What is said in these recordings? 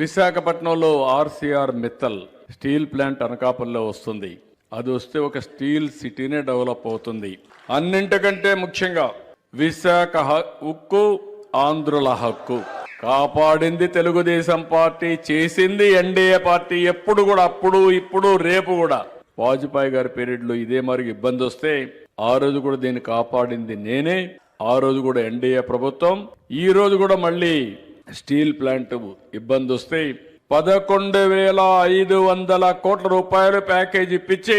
విశాఖపట్నంలో Arcelor Mittal steel plant అనకాపల్లిలో వస్తుంది. అది వస్తే ఒక స్టీల్ సిటీనే డెవలప్ అవుతుంది. అన్నింటికంటే ముఖ్యంగా విశాఖ హక్కు ఉక్కు ఆంధ్రుల హక్కు. కాపాడింది తెలుగుదేశం పార్టీ చేసింది ఎన్డీఏ పార్టీ ఎప్పుడు కూడా అప్పుడు ఇప్పుడు రేపు కూడా. వాజ్పేయి గారి పీరియడ్లో ఇదే మరి ఇబ్బంది వస్తే ఆ రోజు కూడా దీన్ని కాపాడింది నేనే ఆ రోజు కూడా ఎన్డీఏ ప్రభుత్వం ఈ రోజు కూడా మళ్ళీ స్టీల్ ప్లాంట్ ఇబ్బంది వస్తే పదకొండు వేల ఐదు వందల కోట్ల రూపాయలు ప్యాకేజ్ ఇప్పించి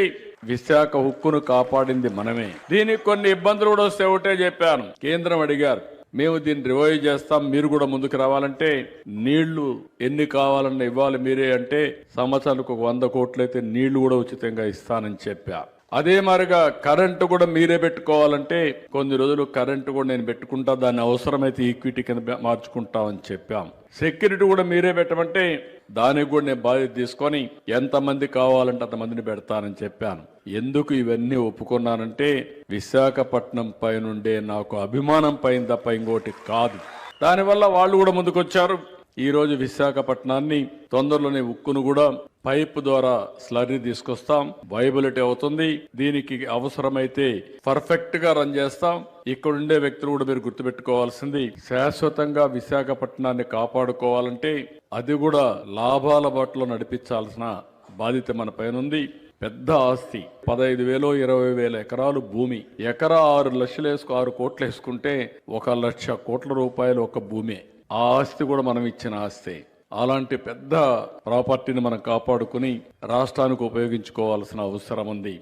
విశాఖ హుక్కును కాపాడింది మనమే. దీనికి కొన్ని ఇబ్బందులు కూడా వస్తే ఒకటే చెప్పాను. కేంద్రం అడిగారు మేము దీన్ని రివైవ్ చేస్తాం మీరు కూడా ముందుకు రావాలంటే నీళ్ళు ఎన్ని కావాలన్న ఇవ్వాలి మీరే అంటే సంవత్సరానికి ఒక వంద కోట్లయితే నీళ్ళు కూడా ఉచితంగా ఇస్తానని చెప్పా. అదే మరిగా కరెంటు కూడా మీరే పెట్టుకోవాలంటే కొన్ని రోజులు కరెంటు కూడా నేను పెట్టుకుంటా దాన్ని అవసరమైతే ఈక్విటీ కింద మార్చుకుంటామని చెప్పాం. సెక్యూరిటీ కూడా మీరే పెట్టమంటే దానికి కూడా నేను బాధ్యత తీసుకొని ఎంతమంది కావాలంటే అంతమందిని పెడతానని చెప్పాను. ఎందుకు ఇవన్నీ ఒప్పుకున్నానంటే విశాఖపట్నం పైనుండే నాకు అభిమానం పైన తప్ప ఇంకోటి కాదు. దానివల్ల వాళ్ళు కూడా ముందుకొచ్చారు. ఈరోజు విశాఖపట్నాన్ని తొందరలోనే ఉక్కును కూడా పైప్ ద్వారా స్లరీ తీసుకొస్తాం. వైబిలిటీ అవుతుంది. దీనికి అవసరమైతే పర్ఫెక్ట్గా రన్ చేస్తాం. ఇక్కడ ఉండే వ్యక్తులు కూడా మీరు గుర్తుపెట్టుకోవాల్సింది శాశ్వతంగా విశాఖపట్నాన్ని కాపాడుకోవాలంటే అది కూడా లాభాల బాటలో నడిపించాల్సిన బాధ్యత మన పైన ఉంది. పెద్ద ఆస్తి పదహైదు వేలు ఇరవై వేల ఎకరాలు భూమి. ఎకరా ఆరు లక్షలు వేసుకు ఆరు కోట్లు వేసుకుంటే ఒక లక్ష కోట్ల రూపాయలు ఒక భూమి. ఆ ఆస్తి కూడా మనం ఇచ్చిన ఆస్తి. అలాంటి పెద్ద ప్రాపర్టీని మనం కాపాడుకుని రాష్ట్రానికి ఉపయోగించుకోవాల్సిన అవసరం ఉంది.